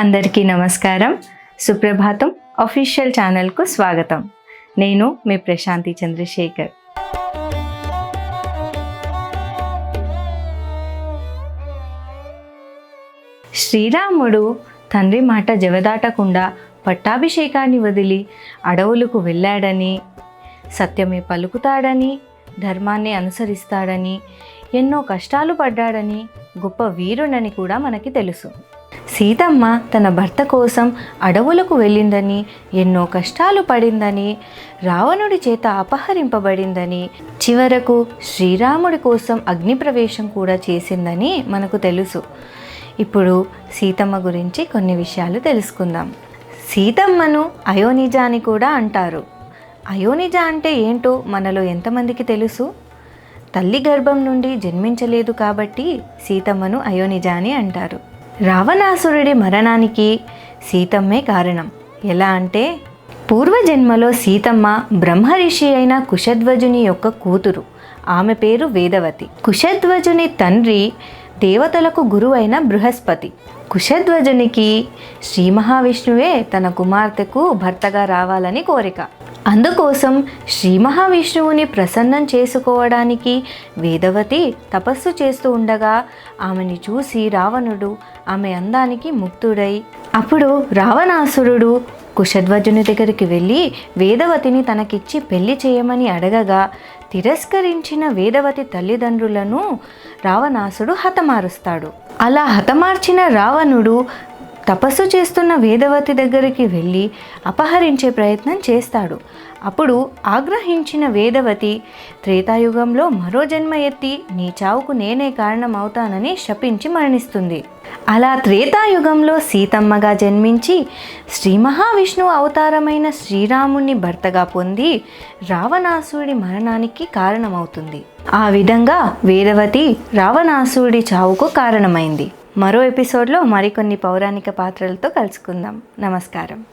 అందరికీ నమస్కారం. సుప్రభాతం అఫీషియల్ ఛానల్కు స్వాగతం. నేను మీ ప్రశాంతి చంద్రశేఖర్. శ్రీరాముడు తండ్రి మాట జవదాటకుండా పట్టాభిషేకాన్ని వదిలి అడవులకు వెళ్ళాడని సత్యమే పలుకుతాడని ధర్మాన్ని అనుసరిస్తాడని ఎన్నో కష్టాలు పడ్డాడని గొప్ప వీరుడని కూడా మనకి తెలుసు. సీతమ్మ తన భర్త కోసం అడవులకు వెళ్ళిందని ఎన్నో కష్టాలు పడిందని రావణుడి చేత అపహరింపబడిందని చివరకు శ్రీరాముడి కోసం అగ్నిప్రవేశం కూడా చేసిందని మనకు తెలుసు. ఇప్పుడు సీతమ్మ గురించి కొన్ని విషయాలు తెలుసుకుందాం. సీతమ్మను అయోనిజ అని కూడా అంటారు. అయోనిజ అంటే ఏంటో మనలో ఎంతమందికి తెలుసు? తల్లి గర్భం నుండి జన్మించలేదు కాబట్టి సీతమ్మను అయోనిజ అని అంటారు. రావణాసురుడి మరణానికి సీతమ్మే కారణం. ఎలా అంటే పూర్వజన్మలో సీతమ్మ బ్రహ్మరిషి అయిన కుశధ్వజుని యొక్క కూతురు. ఆమె పేరు వేదవతి. కుశధ్వజుని తండ్రి దేవతలకు గురువైన బృహస్పతి. కుశధ్వజునికి శ్రీ మహావిష్ణువే తన కుమార్తెకు భర్తగా రావాలని కోరిక. అందుకోసం శ్రీ మహావిష్ణువుని ప్రసన్నం చేసుకోవడానికి వేదవతి తపస్సు చేస్తూ ఉండగా ఆమెని చూసి రావణుడు ఆమె అందానికి ముక్తుడై అప్పుడు రావణాసురుడు కుషధ్వజుని దగ్గరికి వెళ్ళి వేదవతిని తనకిచ్చి పెళ్ళి చేయమని అడగగా తిరస్కరించిన వేదవతి తల్లిదండ్రులను రావణాసుడు హతమారుస్తాడు. అలా హతమార్చిన రావణుడు తపస్సు చేస్తున్న వేదవతి దగ్గరికి వెళ్ళి అపహరించే ప్రయత్నం చేస్తాడు. అప్పుడు ఆగ్రహించిన వేదవతి త్రేతాయుగంలో మరో జన్మ ఎత్తి నీ చావుకు నేనే కారణం అవుతానని శపించి మరణిస్తుంది. అలా త్రేతాయుగంలో సీతమ్మగా జన్మించి శ్రీ మహావిష్ణువు అవతారమైన శ్రీరాముణ్ణి భర్తగా పొంది రావణాసుడి మరణానికి కారణమవుతుంది. ఆ విధంగా వేదవతి రావణాసుడి చావుకు కారణమైంది. మరో ఎపిసోడ్లో మరికొన్ని పౌరాణిక పాత్రలతో కలుసుకుందాం. నమస్కారం.